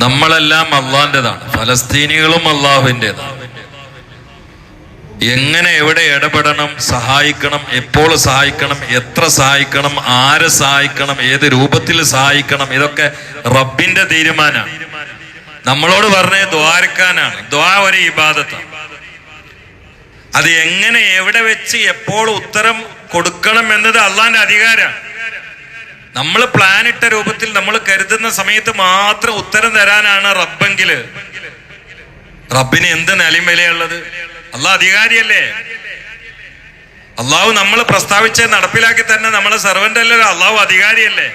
നമ്മളെല്ലാം അള്ളാന്റേതാണ്. ഫലസ്തീനികളും അള്ളാഹുവിന്റെതാണ് എങ്ങനെ എവിടെ ഇടപെടണം സഹായിക്കണം എപ്പോൾ സഹായിക്കണം എത്ര സഹായിക്കണം ആരെ സഹായിക്കണം ഏത് രൂപത്തിൽ സഹായിക്കണം ഇതൊക്കെ റബ്ബിന്റെ തീരുമാനമാണ്. നമ്മളോട് പറഞ്ഞ ദ്വാരക്കാനാണ്. ദ്വാ ഒരു ഇബാദത്താണ്. അത് എങ്ങനെ എവിടെ വെച്ച് എപ്പോൾ ഉത്തരം കൊടുക്കണം എന്നത് അള്ളാന്റെ അധികാരമാണ്. നമ്മൾ പ്ലാൻ ഇട്ട രൂപത്തിൽ നമ്മൾ കരുതുന്ന സമയത്ത് മാത്രം ഉത്തരം തരാനാണ് റബ്ബെങ്കിൽ. റബ്ബിന് എന്ത് നിലയും വിലയുള്ളത്? അള്ളാഹ് അധികാരിയല്ലേ? അള്ളാഹു നമ്മൾ പ്രസ്താവിച്ച് നടപ്പിലാക്കി തന്നെ നമ്മളെ സെർവന്റ് അല്ലല്ലോ അള്ളാഹു അധികാരിയല്ലേ?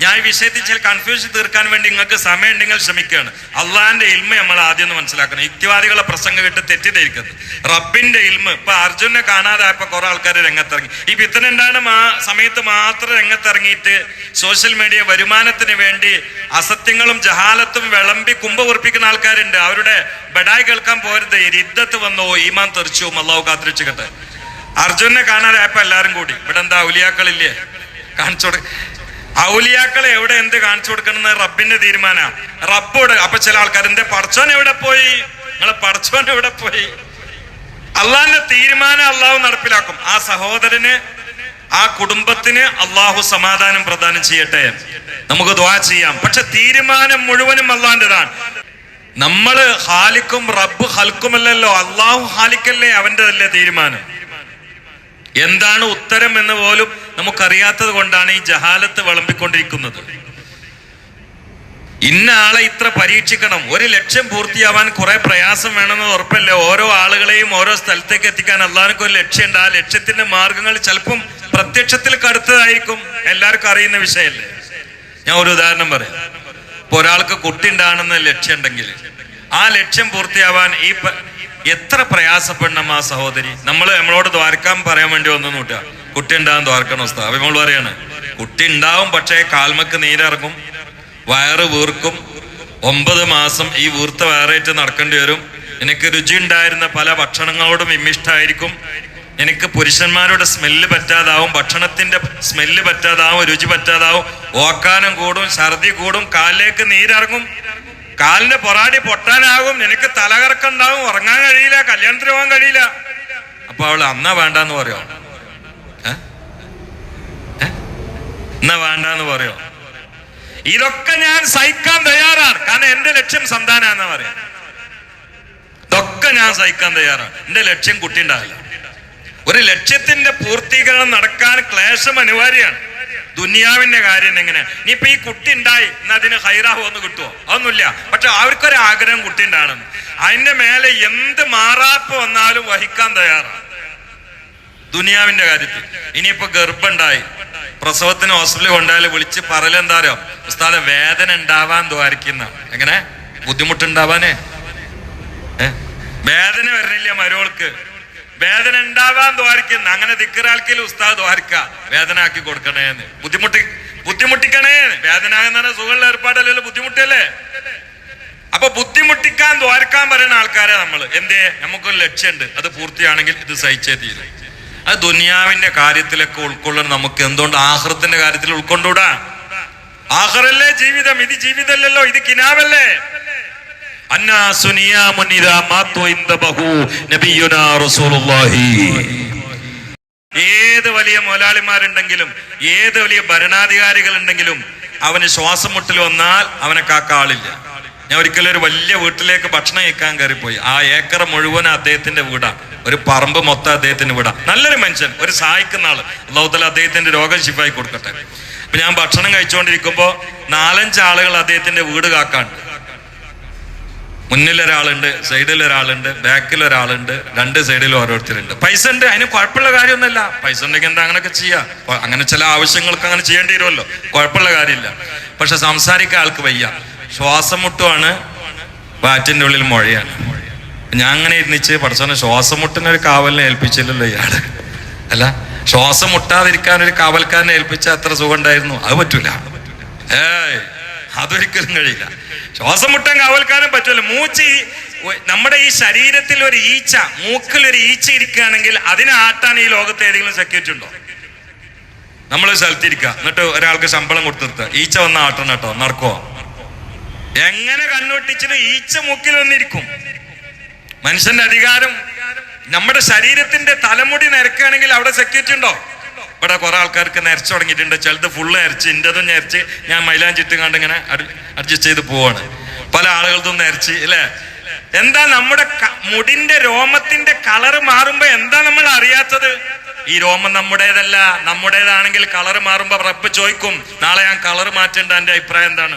ഞാൻ ഈ വിഷയത്തിൽ ചില കൺഫ്യൂഷൻ തീർക്കാൻ വേണ്ടി നിങ്ങൾക്ക് സമയം ഉണ്ടെങ്കിൽ ശ്രമിക്കുകയാണ്. അള്ളാഹിന്റെ ഇൽമ നമ്മൾ ആദ്യം ഒന്ന് മനസ്സിലാക്കണം. യുക്തിവാദികളെ പ്രസംഗം കേട്ട് തെറ്റിദ്ധരിക്കുന്നത് റബ്ബിന്റെ ഇൽമ. ഇപ്പൊ അർജുനെ കാണാതായപ്പോ കുറെ ആൾക്കാർ രംഗത്തിറങ്ങി. ഈ പിത്തനുണ്ടാണ് മാ സമയത്ത് മാത്രം രംഗത്തിറങ്ങിയിട്ട് സോഷ്യൽ മീഡിയ വരുമാനത്തിന് വേണ്ടി അസത്യങ്ങളും ജഹാലത്തും വിളമ്പി കുമ്പ ഉറപ്പിക്കുന്ന ആൾക്കാരുണ്ട്. അവരുടെ ബഡായി കേൾക്കാൻ പോരുത്. രിദ്ധത്ത് വന്നോ ഈമാൻ തെറിച്ചു അള്ളാഹു കാത്തിരിച്ചുകട്ടെ അർജുനെ കാണാതായപ്പോ എല്ലാരും കൂടി. ഇവിടെ എന്താ ഉലിയാക്കളില്ലേ? കാണിച്ചോട് ഔലിയാക്കളെ എവിടെ എന്ത് കാണിച്ചു കൊടുക്കണം റബ്ബിന്റെ തീരുമാന. റബ്ബോട് അപ്പൊ ചില ആൾക്കാർ എന്റെ പടച്ചോൻ എവിടെ പോയി? നിങ്ങളെ പടച്ചോൻ എവിടെ പോയി? അള്ളാഹിന്റെ തീരുമാനം അള്ളാഹു നടപ്പിലാക്കും. ആ സഹോദരന് ആ കുടുംബത്തിന് അള്ളാഹു സമാധാനം പ്രദാനം ചെയ്യട്ടെ. നമുക്ക് ദ്വാ ചെയ്യാം. പക്ഷെ തീരുമാനം മുഴുവനും അള്ളാഹിന്റെതാണ് നമ്മൾ ഹാലിക്കും റബ്ബ് ഹൽക്കുമല്ലല്ലോ. അള്ളാഹു ഹാലിക്കല്ലേ അവന്റെതല്ലേ തീരുമാനം? എന്താണ് ഉത്തരം എന്ന് പോലും നമുക്കറിയാത്തത് കൊണ്ടാണ് ഈ ജഹാലത്ത് വിളമ്പിക്കൊണ്ടിരിക്കുന്നത്. ഇന്ന ആളെ ഇത്ര പരീക്ഷിക്കണം. ഒരു ലക്ഷ്യം പൂർത്തിയാവാൻ കുറെ പ്രയാസം വേണമെന്ന് ഉറപ്പല്ലേ? ഓരോ ആളുകളെയും ഓരോ സ്ഥലത്തേക്ക് എത്തിക്കാൻ അള്ളാഹ്ക്ക് ഒരു ലക്ഷ്യമുണ്ട്. ആ ലക്ഷ്യത്തിന്റെ മാർഗങ്ങൾ ചിലപ്പം പ്രത്യക്ഷത്തിൽ കടുത്തതായിരിക്കും. എല്ലാവർക്കും അറിയുന്ന വിഷയമല്ലേ? ഞാൻ ഒരു ഉദാഹരണം പറയാം. ഇപ്പൊ ഒരാൾക്ക് കുട്ടി ഉണ്ടാണെന്ന് ലക്ഷ്യം ഉണ്ടെങ്കിൽ ആ ലക്ഷ്യം പൂർത്തിയാവാൻ ഈ എത്ര പ്രയാസപ്പെടണം ആ സഹോദരി? നമ്മൾ നമ്മളോട് ദ്വാരക്കാൻ പറയാൻ വേണ്ടി വന്നു കൂട്ടുക. കുട്ടി ഉണ്ടാകും ദ്വാരക്കണ അവസ്ഥ. നമ്മൾ പറയാണ് കുട്ടി ഉണ്ടാവും പക്ഷേ കാൽമക്ക് നീരിറങ്ങും വയറ് വീർക്കും. ഒമ്പത് മാസം ഈ വീർത്ത വയറേറ്റ് നടക്കേണ്ടി വരും. എനിക്ക് രുചി ഉണ്ടായിരുന്ന പല ഭക്ഷണങ്ങളോടും വിമിഷ്ടായിരിക്കും എനിക്ക് പുരുഷന്മാരുടെ സ്മെല്ല് പറ്റാതാവും ഭക്ഷണത്തിന്റെ സ്മെല്ല് പറ്റാതാവും രുചി പറ്റാതാവും. ഓക്കാനം കൂടും ഛർദി കൂടും കാലിലേക്ക് നീരിറങ്ങും. കാലിന്റെ പൊറാടി പൊട്ടാനാകും നിനക്ക് തലകറക്കം ഉണ്ടാവും ഉറങ്ങാൻ കഴിയില്ല കല്യാണത്തിന് പോകാൻ കഴിയില്ല. അപ്പൊ അവൾ അന്നാ വേണ്ടെന്ന് പറയോ? എന്നാ വേണ്ടെന്ന് പറയോ? ഇതൊക്കെ ഞാൻ സഹിക്കാൻ തയ്യാറാണ്. കാരണം എന്റെ ലക്ഷ്യം സന്താനാന്ന് പറയാ. ഇതൊക്കെ ഞാൻ സഹിക്കാൻ തയ്യാറാണ്. എന്റെ ലക്ഷ്യം കുട്ടി ഒരു ലക്ഷ്യത്തിന്റെ പൂർത്തീകരണം നടക്കാൻ ക്ലേശം അനിവാര്യമാണ്. ദുനിയാവിന്റെ കാര്യം എങ്ങനെ? നീ ഇപ്പൊ ഈ കുട്ടി ഉണ്ടായി എന്നാ അതിന് ഹൈറാഹു ഒന്ന് കിട്ടുമോ അതൊന്നുമില്ല. പക്ഷെ അവർക്കൊരു ആഗ്രഹം കുട്ടി ഉണ്ടാകണം. അതിന്റെ മേലെ എന്ത് മാറാപ്പ് വന്നാലും വഹിക്കാൻ തയ്യാറാണ്. ദുനിയാവിന്റെ കാര്യത്തിൽ. ഇനിയിപ്പോ ഗർഭുണ്ടായി പ്രസവത്തിന് ഹോസ്പിറ്റലിൽ കൊണ്ടായാലും വിളിച്ച് പറലെന്താരോ ഉസ്താദെ വേദന ഉണ്ടാവാൻ ദ്വാരിക്കുന്ന. എങ്ങനെ? ബുദ്ധിമുട്ടുണ്ടാവാനേ? വേദന വരണില്ല മരോൾക്ക് വേദന ഉണ്ടാവാൻ ദ്വാരിക്കുന്ന. അങ്ങനെ ദിക്കറാൽക്കിൽ ഉസ്താദ് ദ്വാരിക്ക. വേദന ആക്കി കൊടുക്കണേന്ന്. ബുദ്ധിമുട്ടി ബുദ്ധിമുട്ടിക്കണേ. വേദന ആകുന്ന സുഖമുള്ള ഏർപ്പാടല്ലല്ലോ ബുദ്ധിമുട്ടല്ലേ? അപ്പൊ ബുദ്ധിമുട്ടിക്കാൻ ദ്വാരക്കാൻ പറയുന്ന ആൾക്കാരെ നമ്മൾ എന്തേ നമുക്കൊരു ലക്ഷ്യമുണ്ട് അത് പൂർത്തിയാണെങ്കിൽ ഇത് സഹിച്ചേ തീരും. അത് ദുനിയാവിന്റെ കാര്യത്തിലൊക്കെ ഉൾക്കൊള്ളണം. നമുക്ക് എന്തുകൊണ്ട് ആഹ്റത്തിന്റെ കാര്യത്തിൽ ഉൾക്കൊണ്ടൂടാ? ആഹ്റല്ലേ ജീവിതം? ഇത് ജീവിതമല്ലല്ലോ. ഇത് കിനാവല്ലേ? ഏത് വലിയ മുതലാളിമാരുണ്ടെങ്കിലും ഏത് വലിയ ഭരണാധികാരികൾ ഉണ്ടെങ്കിലും അവന് ശ്വാസം മുട്ടൽ വന്നാൽ അവനെ കാക്കാളില്ല ഞാൻ ഒരിക്കലും ഒരു വലിയ വീട്ടിലേക്ക് ഭക്ഷണം കഴിക്കാൻ കയറിപ്പോയി. ആ ഏക്കർ മുഴുവൻ അദ്ദേഹത്തിന്റെ വീടാണ്. ഒരു പറമ്പ് മൊത്തം അദ്ദേഹത്തിന്റെ വീടാണ്. നല്ലൊരു മനുഷ്യൻ ഒരു സഹായിക്കുന്ന ആൾ. അള്ളാഹുത്തല അദ്ദേഹത്തിന്റെ രോഗം ശിഫായി കൊടുക്കട്ടെ. അപ്പൊ ഞാൻ ഭക്ഷണം കഴിച്ചുകൊണ്ടിരിക്കുമ്പോ നാലഞ്ച് ആളുകൾ അദ്ദേഹത്തിന്റെ വീട് കാക്കാണ്ട് മുന്നിൽ ഒരാളുണ്ട് സൈഡിൽ ഒരാളുണ്ട് ബാക്കിൽ ഒരാളുണ്ട് രണ്ട് സൈഡിലും ഓരോരുത്തരുണ്ട്. പൈസ ഉണ്ട് അതിന് കുഴപ്പമുള്ള കാര്യമൊന്നുമല്ല. പൈസ ഉണ്ടെങ്കിൽ എന്താ അങ്ങനെയൊക്കെ ചെയ്യുക അങ്ങനെ ചില ആവശ്യങ്ങൾക്ക് അങ്ങനെ ചെയ്യേണ്ടി വരുമല്ലോ. കുഴപ്പമുള്ള കാര്യമില്ല. പക്ഷെ സംസാരിക്കാൻ ആൾക്ക് വയ്യ. ശ്വാസം മുട്ടുമാണ് വാറ്റിന്റെ ഉള്ളിൽ മുഴയാണ്. ഞാൻ അങ്ങനെ ഇരുന്നിച്ച് പഠിച്ചോനെ ശ്വാസം മുട്ടിന് ഒരു കാവലിനെ ഏൽപ്പിച്ചില്ലല്ലോ ഇയാൾ. അല്ല ശ്വാസം മുട്ടാതിരിക്കാൻ ഒരു കാവൽക്കാരനെ ഏൽപ്പിച്ച അത്ര സുഖം ഉണ്ടായിരുന്നു അത് പറ്റൂല. ഏയ്. അതൊരിക്കലും കഴിയില്ല. ശ്വാസം മുട്ടാൻ കാവൽക്കാരൻ പറ്റുമല്ലോ മൂച്ച് നമ്മുടെ ഈ ശരീരത്തിൽ ഒരു ഈച്ച മൂക്കിൽ ഒരു ഈച്ച ഇരിക്കുകയാണെങ്കിൽ അതിനെ ആട്ടാൻ ഈ ലോകത്തെ ഏതെങ്കിലും സെക്യൂരിറ്റി ഉണ്ടോ? നമ്മൾ സ്ഥലത്തിരിക്കുക എന്നിട്ട് ഒരാൾക്ക് ശമ്പളം കൊടുത്തു നിർത്തുക. ഈച്ച വന്ന ആട്ടണം കേട്ടോ. നടക്കോ എങ്ങനെ കണ്ണൊട്ടിച്ചിട്ട് ഈച്ച മൂക്കിൽ വന്നിരിക്കും? മനുഷ്യന്റെ അധികാരം നമ്മുടെ ശരീരത്തിന്റെ തലമുടി നിരക്കുകയാണെങ്കിൽ അവിടെ സെക്യൂരിറ്റി ഉണ്ടോ? ഇവിടെ കുറെ ആൾക്കാർക്ക് നിരച്ചു തുടങ്ങിയിട്ടുണ്ട്. ചിലത് ഫുള്ള് നിരച്ച് എന്റെതും നിരച്ച്. ഞാൻ മൈലാഞ്ചിട്ട് കണ്ട് ഇങ്ങനെ അഡ്ജസ്റ്റ് ചെയ്ത് പോവാണ്. പല ആളുകളതും നിരച്ച് അല്ലേ എന്താ നമ്മുടെ മുടിന്റെ രോമത്തിന്റെ കളറ് മാറുമ്പോ എന്താ നമ്മൾ അറിയാത്തത്? ഈ രോമം നമ്മുടേതല്ല. നമ്മുടേതാണെങ്കിൽ കളറ് മാറുമ്പോ റബ്ബ് ചോദിക്കും നാളെ ഞാൻ കളറ് മാറ്റേണ്ട. എന്റെ അഭിപ്രായം എന്താണ്?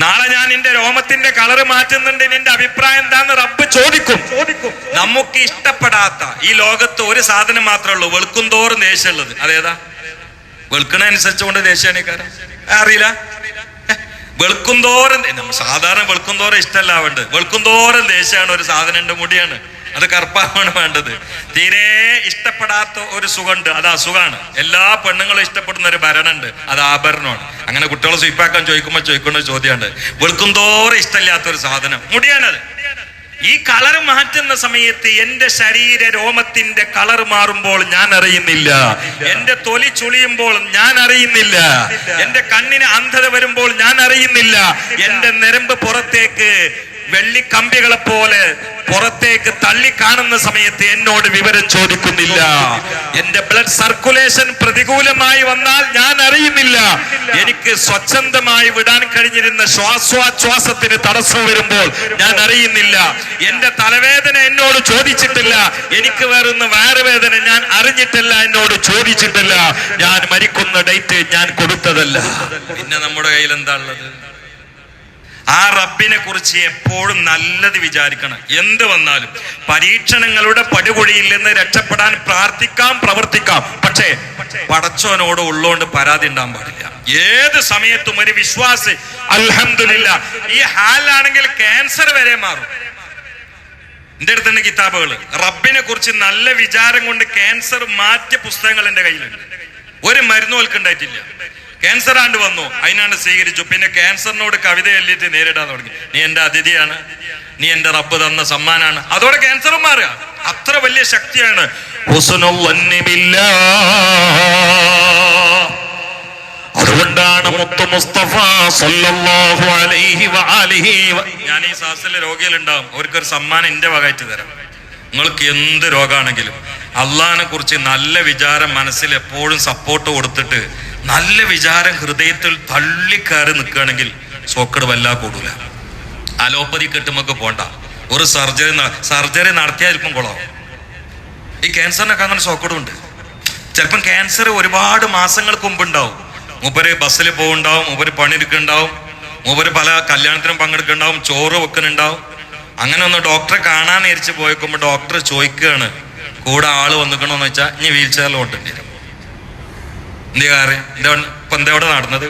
നാളെ ഞാൻ നിന്റെ രോമത്തിന്റെ കളറ് മാറ്റുന്നുണ്ട്. നിന്റെ അഭിപ്രായം എന്താന്ന് റബ്ബ് ചോദിക്കും. ചോദിക്കും. നമുക്ക് ഇഷ്ടപ്പെടാത്ത ഈ ലോകത്ത് ഒരു സാധനം മാത്രമേ ഉള്ളൂ. വെളുക്കും തോറും ദേഷ്യമുള്ളത്. അതേതാ? വെളുക്കണനുസരിച്ചുകൊണ്ട് ദേഷ്യാണിക്കാരൻ അറിയില്ല? വെളുക്കും തോറും സാധാരണ വെളുക്കും തോറും ഇഷ്ടമല്ല വേണ്ടത് വെളുക്കും തോറും ദേഷ്യമാണ്. ഒരു സാധനം മുടിയാണ്. അത് കറുപ്പാണ് വേണ്ടത്. തീരെ ഇഷ്ടപ്പെടാത്ത ഒരു സുഖമുണ്ട്. അത് അസുഖമാണ് എല്ലാ പെണ്ണുങ്ങളും ഇഷ്ടപ്പെടുന്ന ഒരു ഭരണുണ്ട് അത് ആഭരണമാണ്. അങ്ങനെ കുട്ടികളെ സ്വീപ്പാക്കാൻ ചോദിക്കുമ്പോൾ ചോദിക്കുന്ന ചോദ്യമുണ്ട്. വെളുക്കും തോറും ഇഷ്ടമില്ലാത്ത ഒരു സാധനം. മുടിയാണത്. ഈ കളർ മാറ്റുന്ന സമയത്ത് എന്റെ ശരീര രോമത്തിന്റെ കളർ മാറുമ്പോൾ ഞാൻ അറിയുന്നില്ല. എന്റെ തൊലി ചുളിയുമ്പോൾ ഞാൻ അറിയുന്നില്ല. എന്റെ കണ്ണിന് അന്ധത വരുമ്പോൾ ഞാൻ അറിയുന്നില്ല. എന്റെ നിരമ്പ് പുറത്തേക്ക് വെള്ളിക്കമ്പികളെ പോലെ പുറത്തേക്ക് തള്ളി കാണുന്ന സമയത്ത് എന്നോട് വിവരം ചോദിക്കുന്നില്ല. എന്റെ ബ്ലഡ് സർക്കുലേഷൻ പ്രതികൂലമായി വന്നാൽ ഞാൻ അറിയുന്നില്ല. എനിക്ക് സ്വച്ഛന്തമായി വിടാൻ കഴിഞ്ഞിരുന്ന ശ്വാസോച്ഛ്വാസത്തിന് തടസ്സം വരുമ്പോൾ ഞാൻ അറിയുന്നില്ല. എന്റെ തലവേദന എന്നോട് ചോദിച്ചിട്ടില്ല. എനിക്ക് വരുന്ന വയറുവേദന ഞാൻ അറിഞ്ഞിട്ടില്ല എന്നോട് ചോദിച്ചിട്ടില്ല. ഞാൻ മരിക്കുന്ന ഡേറ്റ് ഞാൻ കൊടുത്തതല്ല. പിന്നെ നമ്മുടെ കയ്യിൽ എന്താ ഉള്ളത്? ആ റബ്ബിനെ കുറിച്ച് എപ്പോഴും നല്ലത് വിചാരിക്കണം. എന്ത് വന്നാലും. പരീക്ഷണങ്ങളുടെ പടുകുഴിയിൽ നിന്ന് രക്ഷപ്പെടാൻ പ്രാർത്ഥിക്കാം പ്രവർത്തിക്കാം. പക്ഷേ പടച്ചോനോട് ഉള്ളോണ്ട് പരാതി ഉണ്ടാകാൻ പാടില്ല. ഏത് സമയത്തും ഒരു വിശ്വാസി അലഹമില്ല ഈ ഹാലാണെങ്കിൽ ക്യാൻസർ വരെ മാറും. എന്റെ അടുത്തുണ്ട് കിതാബുകൾ. റബ്ബിനെ കുറിച്ച് നല്ല വിചാരം കൊണ്ട് ക്യാൻസർ മാറ്റിയ പുസ്തകങ്ങൾ എന്റെ കയ്യിലുണ്ട്. ഒരു മരുന്ന് ക്യാൻസർ ആണ്ട് വന്നു. അതിനാണ് സ്വീകരിച്ചു. പിന്നെ ക്യാൻസറിനോട് കവിത എല്ലിട്ട് നേരിടാൻ തുടങ്ങി. നീ എന്റെ അതിഥിയാണ്. നീ എന്റെ റബ്ബ് തന്ന സമ്മാനാണ്. അതോടെ ക്യാൻസറും മാറുക. അത്ര വലിയ ശക്തിയാണ്. അതുകൊണ്ടാണ് മുസ്തഫ സല്ലല്ലാഹു അലൈഹി ഞാൻ ഈ സാസിലെ രോഗികളുണ്ടാവും. അവർക്കൊരു സമ്മാനം എന്റെ വകയറ്റ് തരാം. നിങ്ങൾക്ക് എന്ത് രോഗമാണെങ്കിലും അള്ളാഹിനെ കുറിച്ച് നല്ല വിചാരം മനസ്സിൽ എപ്പോഴും സപ്പോർട്ട് കൊടുത്തിട്ട് നല്ല വിചാരം ഹൃദയത്തിൽ തള്ളിക്കയറി നിൽക്കുകയാണെങ്കിൽ സോക്കട് വല്ലാ കൂടൂല. അലോപ്പതി കെട്ടുമൊക്കെ പോണ്ട. ഒരു സർജറി സർജറി നടത്തിയായിരിക്കും കൊള്ളാം. ഈ ക്യാൻസറിനൊക്കെ അങ്ങനെ സോക്കടും ഉണ്ട് ചിലപ്പം ക്യാൻസർ ഒരുപാട് മാസങ്ങൾക്ക് മുമ്പ് ഉണ്ടാവും. മൂപ്പര് ബസ്സിൽ പോകുന്നുണ്ടാവും മൂപ്പര് പണിയെടുക്കുന്നുണ്ടാവും മൂപ്പര് പല കല്യാണത്തിനും പങ്കെടുക്കുന്നുണ്ടാവും ചോറ് വെക്കുന്നുണ്ടാവും. അങ്ങനെ ഒന്ന് ഡോക്ടറെ കാണാൻ നേരിച്ച് പോയിക്കുമ്പോൾ ഡോക്ടർ ചോദിക്കുകയാണ് കൂടെ ആൾ വന്നിക്കണോന്ന് വെച്ചാൽ ഇനി വീൽ ചെയറിൽ ഓട്ടേണ്ടി വരും. എന്ത് എന്താ ഇപ്പൊ എന്താ ഇവിടെ നടന്നത്?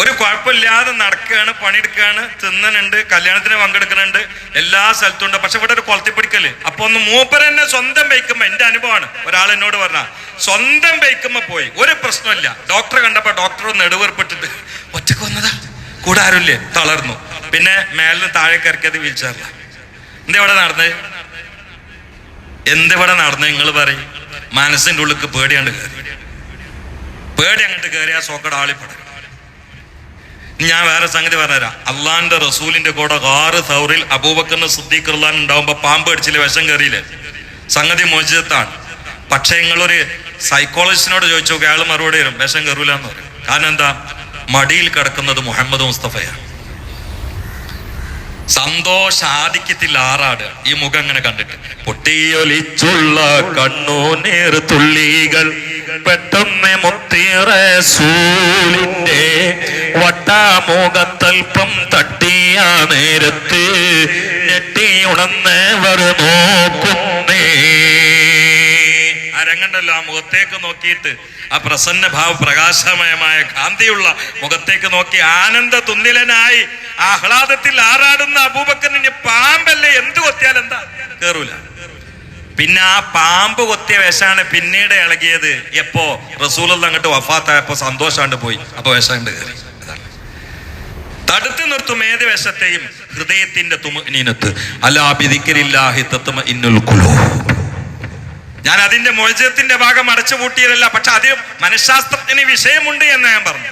ഒരു കുഴപ്പമില്ലാതെ നടക്കുകയാണ് പണിയെടുക്കുകയാണ് തിന്നനുണ്ട് കല്യാണത്തിന് പങ്കെടുക്കുന്നുണ്ട് എല്ലാ സ്ഥലത്തും ഉണ്ട്. പക്ഷെ ഇവിടെ ഒരു കൊളത്തിപ്പിടിക്കൽ അപ്പൊ ഒന്ന് മൂപ്പര് തന്നെ സ്വന്തം ബൈക്കുമ്പോ എന്റെ അനുഭവമാണ്. ഒരാൾ എന്നോട് പറഞ്ഞ സ്വന്തം ബൈക്കുമ്പോ പോയി. ഒരു പ്രശ്നമില്ല ഡോക്ടറെ കണ്ടപ്പോ ഡോക്ടർ നെടുവേർപ്പെട്ടിട്ട് ഒറ്റയ്ക്ക് വന്നതാ. കൂടെ ആരുമില്ലേ? തളർന്നു. പിന്നെ മേലിന് താഴെ ഇറക്കിയത് വീൽ എന്താ ഇവിടെ നടന്നത്? എന്തിവിടെ നടന്നത്? നിങ്ങൾ പറയും. മനസ്സിന്റെ ഉള്ളിക്ക് പേടിയാണ്ട് കയറി പേടി അങ്ങോട്ട് കയറിയാ സോക്കട ആളിപ്പെടും ഞാൻ വേറെ സംഗതി പറഞ്ഞുതരാം. അള്ളാന്റെ റസൂലിന്റെ കൂടെ ആറ് സൗറിൽ അബൂബക്കറിന് സിദ്ദീഖ് അള്ളാൻ ഉണ്ടാവുമ്പോ പാമ്പ് അടിച്ചില്ല വിഷം കയറിയില്ലേ സംഗതി മോചിതത്താണ് പക്ഷെ നിങ്ങളൊരു സൈക്കോളജിസ്റ്റിനോട് ചോദിച്ചു അയാൾ മറുപടി വരും വിഷം കയറൂല എന്ന് പറയും. കാരണം എന്താ? മടിയിൽ കിടക്കുന്നത് മുഹമ്മദ് മുസ്തഫയാണ്. സന്തോഷ ആധിക്യത്തിൽ ആറാട്. ഈ മുഖം അങ്ങനെ കണ്ടിട്ട് പൊട്ടിയൊലിച്ചുള്ള കണ്ണൂനീർ തുള്ളികൾ പെട്ടെന്ന് മുത്തിറസൂലിന്റെ തട്ടിയ നേരത്ത് ഞെട്ടിയുണന്നവർ നോക്കുന്നേ. അരങ്ങണ്ടല്ലോ ആ മുഖത്തേക്ക് നോക്കിയിട്ട്. ആ പ്രസന്ന ഭാവ പ്രകാശമയമായ കാന്തിയുള്ള മുഖത്തേക്ക് നോക്കി ആനന്ദ തുന്നിലനായി ആഹ്ലാദത്തിൽ ആറാടുന്ന അബൂബക്കറിന് പാമ്പല്ലേ എന്ത് കൊത്തിയാൽ എന്താ? കേറൂല. പിന്നെ ആ പാമ്പ് കൊത്തിയ വേഷമാണ് പിന്നീട് ഇളകിയത്. എപ്പോ? റസൂലുള്ള അങ്ങോട്ട് വഫാത്തായപ്പോ സന്തോഷാണ്ട് പോയി. അപ്പൊ വിഷാണ്ട് കയറി തടുത്തു നിർത്തും ഏത് വിഷത്തെയും? ഹൃദയത്തിന്റെ തുമനീനത്ത്. കുലൂ ഞാൻ അതിന്റെ മോചനത്തിന്റെ ഭാഗം അടച്ചുപൂട്ടിയതല്ല പക്ഷെ അതിൽ മനഃശാസ്ത്രത്തിന് വിഷയമുണ്ട് എന്ന് ഞാൻ പറഞ്ഞു.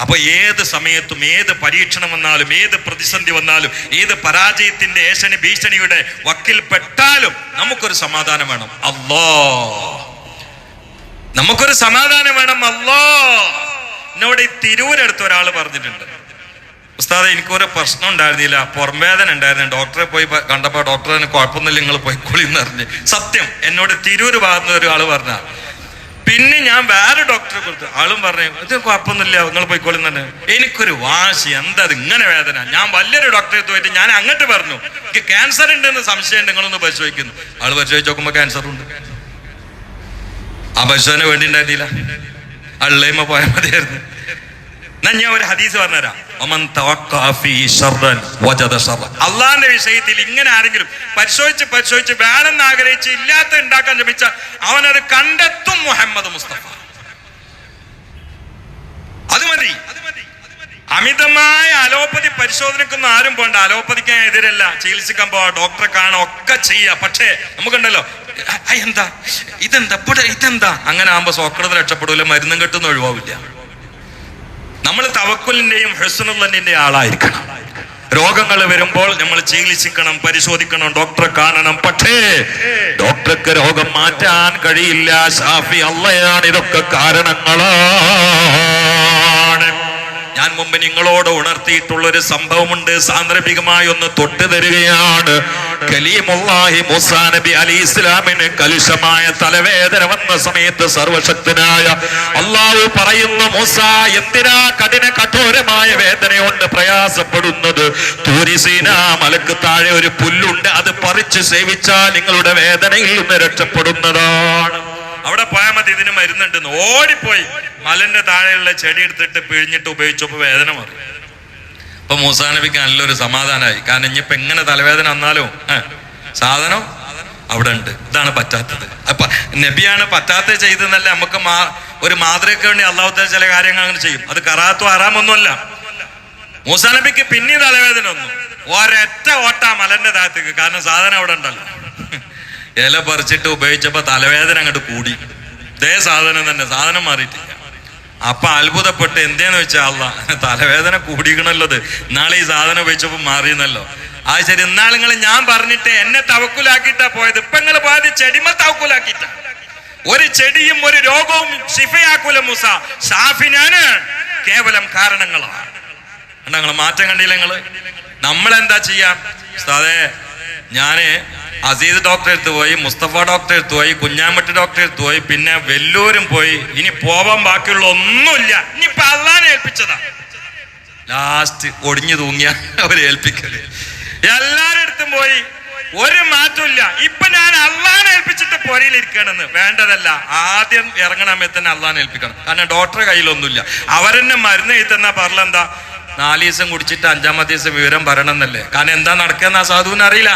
അപ്പൊ ഏത് സമയത്തും ഏത് പരീക്ഷണം വന്നാലും ഏത് പ്രതിസന്ധി വന്നാലും ഏത് പരാജയത്തിന്റെ ഏശനി ഭീഷണിയുടെ വക്കിൽ പെട്ടാലും നമുക്കൊരു സമാധാനം വേണം. അല്ലോ നമുക്കൊരു സമാധാനം വേണം. അല്ലോ എന്നോട് ഈ തിരൂരടുത്ത് ഒരാൾ പറഞ്ഞിട്ടുണ്ട്. ഉസ്താദ് എനിക്കൊരു പ്രശ്നം ഉണ്ടായിരുന്നില്ല. പുറംവേദന ഉണ്ടായിരുന്നു. ഡോക്ടറെ പോയി കണ്ടപ്പോൾ അതിന് കുഴപ്പമൊന്നുമില്ല നിങ്ങൾ പോയിക്കോളി എന്ന് പറഞ്ഞ് സത്യം എന്നോട് തിരൂര് ഭാഗത്തുനിന്ന് ഒരാൾ പറഞ്ഞ പിന്നെ ഞാൻ വേറെ ഡോക്ടറെ കൊടുത്തു. ആളും പറഞ്ഞു ഇത് കുഴപ്പമൊന്നുമില്ല നിങ്ങൾ പോയിക്കോളും തന്നെ എനിക്കൊരു വാശി എന്താ അത് ഇങ്ങനെ വേദന? ഞാൻ വലിയൊരു ഡോക്ടറെ പോയിട്ട് ഞാൻ അങ്ങോട്ട് പറഞ്ഞു എനിക്ക് ക്യാൻസർ ഉണ്ടെന്ന് സംശയം നിങ്ങളൊന്ന് പരിശോധിക്കുന്നു. ആൾ പരിശോധിച്ച് നോക്കുമ്പോ ക്യാൻസർ ഉണ്ട്. ആ പരിശോധന വേണ്ടി ഉണ്ടായിരുന്നില്ല. അള്ളേമ്മ പോയാൽ മതിയായിരുന്നു. ഞാൻ ഒരു ഹദീസ് പറഞ്ഞുതരാം. അള്ളാന്റെ വിഷയത്തിൽ ഇങ്ങനെ ആരെങ്കിലും പരിശോധിച്ച് പരിശോധിച്ച് വേണമെന്ന് ആഗ്രഹിച്ച് ഇല്ലാത്ത ഉണ്ടാക്കാൻ ശ്രമിച്ച അവനത് കണ്ടെത്തും മുഹമ്മദ് മുസ്തഫ. അത് മതി. അമിതമായ അലോപ്പതി പരിശോധനക്കൊന്നും ആരും പോണ്ട. അലോപ്പതിക്ക് എതിരല്ല. ചികിത്സിക്കാൻ പോവാ ഡോക്ടറെ കാണാൻ ഒക്കെ ചെയ്യുക പക്ഷേ നമുക്കുണ്ടല്ലോ "ആ, ആ, എന്താ? ഇതെന്താ? ഇതെന്താ? അങ്ങനെ ആകുമ്പോ സോക്കടത്തിൽ രക്ഷപ്പെടൂല മരുന്നും കെട്ടുന്ന ഒഴിവാവില്ല. നമ്മൾ തവക്കുലിന്റെയും ഹെസനുള്ളതിന്റെ ആളായിരിക്കണം. രോഗങ്ങൾ വരുമ്പോൾ നമ്മൾ ചികിത്സിക്കണം പരിശോധിക്കണം ഡോക്ടറെ കാണണം. പക്ഷേ ഡോക്ടർക്ക് രോഗം മാറ്റാൻ കഴിയില്ല. ഷാഫി അള്ളയാണ് ഇതൊക്കെ കാരണങ്ങളാണ് ഞാൻ മുമ്പ് നിങ്ങളോട് ഉണർത്തിയിട്ടുള്ള ഒരു സംഭവമുണ്ട്. സാന്ദർഭികമായി ഒന്ന് തൊട്ട് തരികയാണ്. നബി അലി ഇസ്ലാമിന് കലുഷമായ തലവേദന വന്ന സമയത്ത് സർവശക്തനായ അള്ളാഹു പറയുന്നു മൂസ എന്തിനാ കഠിന കഠോരമായ വേദനയോണ്ട് പ്രയാസപ്പെടുന്നത്? തൂരിസീന മലക്ക് താഴെ ഒരു പുല്ലുണ്ട് അത് പറിച്ച് സേവിച്ചാൽ നിങ്ങളുടെ വേദനയിൽ നിന്ന് രക്ഷപ്പെടുന്നതാണ്. അവിടെ പോയാൽ മതി ഇതിന് മരുന്നുണ്ടെന്ന്. ഓടിപ്പോയി. മലന്റെ താഴെയുള്ള ചെടി എടുത്തിട്ട് പിഴിഞ്ഞിട്ട് ഉപയോഗിച്ചപ്പോ വേദന മാറി. അപ്പൊ മൂസാ നബിക്ക് നല്ലൊരു സമാധാനമായി കാരണം ഇനിയിപ്പോ എങ്ങനെ തലവേദന വന്നാലോ സാധനം അവിടെ ഉണ്ട്. ഇതാണ് പറ്റാത്തത്. അപ്പൊ നബിയാണ് പറ്റാത്ത ചെയ്തെന്നല്ല നമുക്ക് മാ ഒരു മാതൃകയ്ക്ക് വേണ്ടി അള്ളാഹുത്ത ചില കാര്യങ്ങൾ അങ്ങനെ ചെയ്യും. അത് കറാത്തോ ആറാമൊന്നുമല്ല മൂസാ നബിക്ക് പിന്നെ തലവേദന ഒന്നും ഒരൊറ്റ ഓട്ടാ മലന്റെ താഴത്തേക്ക്. കാരണം സാധനം അവിടെ ഉണ്ടല്ലോ. ഇല പറിച്ചിട്ട് ഉപയോഗിച്ചപ്പോ തലവേദന അങ്ങോട്ട് കൂടി. ഇതേ സാധനം തന്നെ സാധനം മാറിയിട്ടില്ല. അപ്പൊ അത്ഭുതപ്പെട്ട് എന്തേന്ന് വെച്ചാൽ അല്ല തലവേദന കൂടിക്കണല്ലത് നാളെ ഈ സാധനം ഉപയോഗിച്ചപ്പോ മാറിയെന്നല്ലോ. ആ ശരി നിങ്ങൾ ഞാൻ പറഞ്ഞിട്ട് എന്നെ തവക്കുലാക്കിയിട്ടാ പോയത്. ഇപ്പൊ നിങ്ങൾ പോയത് ചെടിമ തവക്കുലാക്കിയിട്ട. ഒരു ചെടിയും ഒരു രോഗവും ഷിഫയാക്കൂല മുസ. ഷാഫിനാണ് കേവലം കാരണങ്ങളാണ് നിങ്ങൾ മാറ്റം കണ്ടില്ല നിങ്ങൾ നമ്മളെന്താ ചെയ്യാം? ഉസ്താദേ ഞാൻ അസീസ് ഡോക്ടറെ അടുത്ത് പോയി മുസ്തഫ ഡോക്ടറെ അടുത്ത് പോയി കുഞ്ഞാമട്ടി ഡോക്ടറെ അടുത്ത് പോയി പിന്നെ വെല്ലൂരും പോയി. ഇനി പോവാൻ ബാക്കിയുള്ള ഒന്നുമില്ല. ഇനിയിപ്പൊ അള്ളാനെ ഏൽപ്പിച്ചതാ. ലാസ്റ്റ് ഒടിഞ്ഞു തൂങ്ങിയ അവരെ ഏൽപ്പിക്കൽ. എല്ലാരുടെ അടുത്തും പോയി. ഒരു മാറ്റമില്ല ഇപ്പൊ ഞാൻ അള്ളാനെ ഏൽപ്പിച്ചിട്ട് പുരയിൽ ഇരിക്കണമെന്ന് വേണ്ടതല്ല. ആദ്യം ഇറങ്ങണമേ തന്നെ അള്ളാനെ ഏൽപ്പിക്കണം. കാരണം ഡോക്ടറെ കയ്യിലൊന്നുമില്ല. അവരെന്നെ മരുന്ന് എഴുതുന്ന പറഞ്ഞെന്താ നാല് ദിവസം കുടിച്ചിട്ട് അഞ്ചാമത്തെ ദിവസം വിവരം പറയണം എന്നല്ലേ? കാരണം എന്താ എന്നാ സാധുവിന് അറിയില്ല.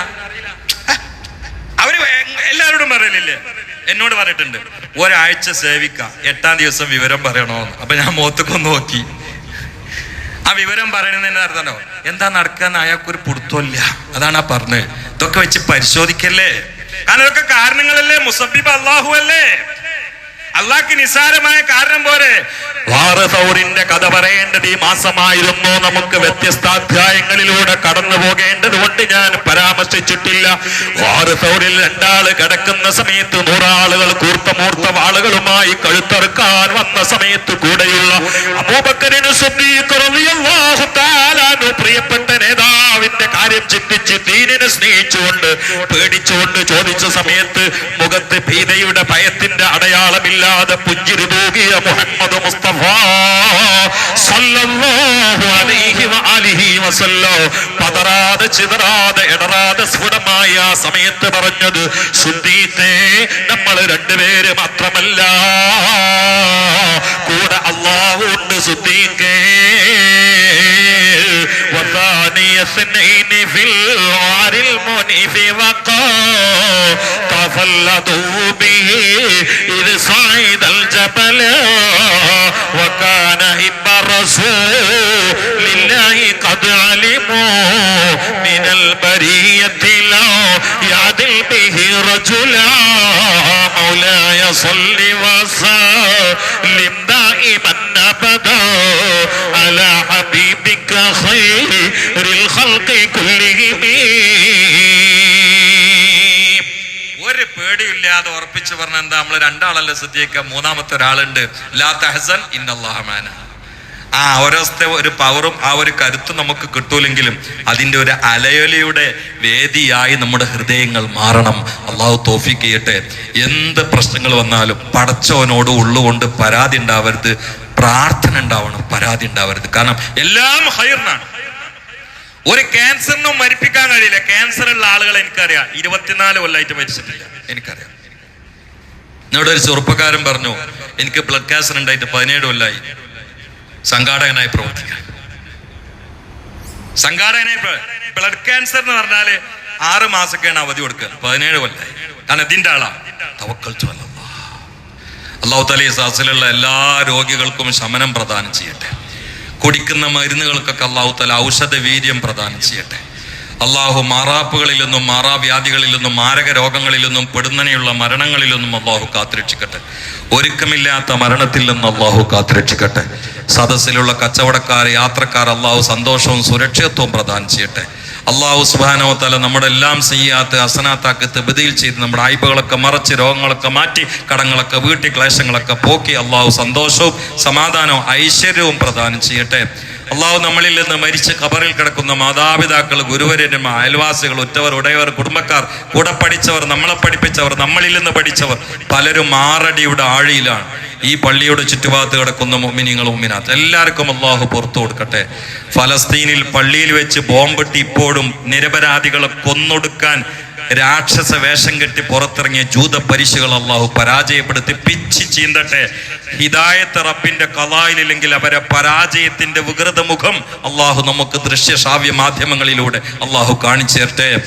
പറയലില്ലേ എന്നോട് പറഞ്ഞിട്ടുണ്ട് ഒരാഴ്ച സേവിക്ക. എട്ടാം ദിവസം വിവരം പറയണോന്ന്. അപ്പൊ ഞാൻ മുഖത്തേക്കൊന്ന് നോക്കി. ആ വിവരം പറയണതിന് അർത്ഥമോ എന്താ നടക്കാന്ന് അയാൾക്കൊരു പുടുത്തമില്ല. അതാണ് ആ പറഞ്ഞത്. ഇതൊക്കെ വെച്ച് പരിശോധിക്കല്ലേ? കാരണം ഇതൊക്കെ കാരണങ്ങളല്ലേ? മുസബിബ് അള്ളാഹു അല്ലേ? അള്ളാഹ്ക്ക് നിസ്സാരമായ കാരണം പോരെ. വാറസൗറിന്റെ കഥ പറയേണ്ടത് ഈ മാസമായിരുന്നു. നമുക്ക് വ്യത്യസ്ത അധ്യായങ്ങളിലൂടെ കടന്നു പോകേണ്ടത് കൊണ്ട് ഞാൻ പരാമർശിച്ചിട്ടില്ല. വാറസൗറിൽ രണ്ടാൾ കിടക്കുന്ന സമയത്ത് നൂറാളുകൾ കൂർത്ത മൂർത്ത വാളുകളുമായി കഴുത്തറുക്കാൻ വന്ന സമയത്ത് കൂടെയുള്ള അബൂബക്കറിന് പ്രിയപ്പെട്ട കാര്യം ചിന്തിച്ച് ദീനിനെ സ്നേഹിച്ചുകൊണ്ട് പേടിച്ചുകൊണ്ട് ചോദിച്ച സമയത്ത് മുഖത്ത് ഭീതയുടെ ഭയത്തിന്റെ അടയാളമില്ലാതെ പുഞ്ചിരി തൂകിയ മുഹമ്മദ് മുസ്തഫ പതറാതെ ചിതറാതെ ഇടറാതെ സ്ഫുടമായ സമയത്ത് പറഞ്ഞത് ശുദ്ധീത്തെ നമ്മൾ രണ്ടുപേര് മാത്രമല്ല تفلدوا به إذ صعد الجبل وكان إب رسول لله قد علموا من البرية لا يعدل به رجلا مولاي صل وسلم دائما أبدا على حبيبك خير الخلق كلهم. ഒരു പേടിയില്ലാതെ ഉറപ്പിച്ചു പറഞ്ഞ എന്താ നമ്മൾ രണ്ടാളല്ലേ സിദ്ധിക്ക മൂന്നാമത്തെ ഒരാളുണ്ട്. ലാ തഹസൻ ഇന്നല്ലാഹമാന ആ ഓരോസ്ഥ ഒരു പവറും ആ ഒരു കരുത്തും നമുക്ക് കിട്ടൂലെങ്കിലും അതിന്റെ ഒരു അലയൊലിയുടെ വേദിയായി നമ്മുടെ ഹൃദയങ്ങൾ മാറണം. അള്ളാഹു തോഫിക്ക് ചെയ്യട്ടെ. എന്ത് പ്രശ്നങ്ങൾ വന്നാലും പടച്ചവനോട് ഉള്ളുകൊണ്ട് പരാതി ഉണ്ടാവരുത്. പ്രാർത്ഥന ഉണ്ടാവണം പരാതി ഉണ്ടാവരുത്. കാരണം എല്ലാം ഹൈറിനാണ്. ഒരു ക്യാൻസറിനും മരിപ്പിക്കാൻ കഴിയില്ല. ക്യാൻസർ ഉള്ള ആളുകളെ എനിക്കറിയാം. ഇരുപത്തിനാല് കൊല്ലായിട്ട് മരിച്ചിട്ടില്ല. എനിക്കറിയാം. എന്നോട് ഒരു ചെറുപ്പക്കാരൻ പറഞ്ഞു എനിക്ക് ബ്ലഡ് ക്യാൻസർ ഉണ്ടായിട്ട് പതിനേഴ് കൊല്ലായി. സംഘാടകനായി പ്രവർത്തിക്കാൻ സംഘാടകനായി ബ്ലഡ് ക്യാൻസർ എന്ന് പറഞ്ഞാൽ ആറ് മാസമൊക്കെയാണ് അവധി കൊടുക്കുക. പതിനേഴ് കൊല്ലായി. കാരണം ഇതിന്റെ ആളാണ് അള്ളാഹു. തലി സാസിലുള്ള എല്ലാ രോഗികൾക്കും ശമനം പ്രദാനം ചെയ്യട്ടെ. കുടിക്കുന്ന മരുന്നുകൾക്കൊക്കെ അള്ളാഹു തല ഔഷധ വീര്യം പ്രദാനം ചെയ്യട്ടെ. അള്ളാഹു മാറാപ്പുകളിൽ നിന്നും മാറാവ്യാധികളിൽ നിന്നും മാരക രോഗങ്ങളിൽ നിന്നും പെടുന്നനെയുള്ള മരണങ്ങളിൽ നിന്നും അള്ളാഹു കാത്തുരക്ഷിക്കട്ടെ. ഒരുക്കമില്ലാത്ത മരണത്തിൽ നിന്നും അള്ളാഹു കാത്തിരക്ഷിക്കട്ടെ. സദസ്സിലുള്ള കച്ചവടക്കാർ യാത്രക്കാർ അള്ളാഹു സന്തോഷവും സുരക്ഷിതത്വവും പ്രദാനം ചെയ്യട്ടെ. അള്ളാഹു സുബാനോ തല നമ്മുടെ എല്ലാം ചെയ്യാത്ത അസനാത്താക്ക് തെബിതിയിൽ ചെയ്ത് നമ്മുടെ ആയ്പകളൊക്കെ മറച്ച് രോഗങ്ങളൊക്കെ മാറ്റി കടങ്ങളൊക്കെ വീട്ടി ക്ലേശങ്ങളൊക്കെ പോക്കി അള്ളാഹു സന്തോഷവും സമാധാനവും ഐശ്വര്യവും പ്രദാനം ചെയ്യട്ടെ. അള്ളാഹു നമ്മളിൽ നിന്ന് മരിച്ച് ഖബറിൽ കിടക്കുന്ന മാതാപിതാക്കൾ ഗുരുവരന്മ അയൽവാസികൾ ഉറ്റവർ ഉടയവർ കുടുംബക്കാർ കൂടെ പഠിച്ചവർ നമ്മളെ പഠിപ്പിച്ചവർ നമ്മളിൽ നിന്ന് പഠിച്ചവർ പലരും ആറടിയുടെ ആഴിയിലാണ്. ഈ പള്ളിയുടെ ചുറ്റുഭാഗത്ത് കിടക്കുന്ന മൊമിനിങ്ങളും ഉമ്മിനാത്ത് എല്ലാവർക്കും അള്ളാഹു പുറത്തു കൊടുക്കട്ടെ. ഫലസ്തീനിൽ പള്ളിയിൽ വെച്ച് ബോംബിട്ട് ഇപ്പോഴും നിരപരാധികളെ കൊന്നൊടുക്കാൻ രാക്ഷസ വേഷം കെട്ടി പുറത്തിറങ്ങിയ ജൂത പരിശുകൾ അള്ളാഹു പരാജയപ്പെടുത്തി പിച്ചി ചീന്തട്ടെ. ഹിദായത്ത് റബ്ബിന്റെ കലായിലില്ലെങ്കിൽ അവരെ പരാജയത്തിന്റെ വികൃത മുഖം അള്ളാഹു നമുക്ക് ദൃശ്യ ശ്രാവ്യ മാധ്യമങ്ങളിലൂടെ അള്ളാഹു കാണിച്ചു തരട്ടെ.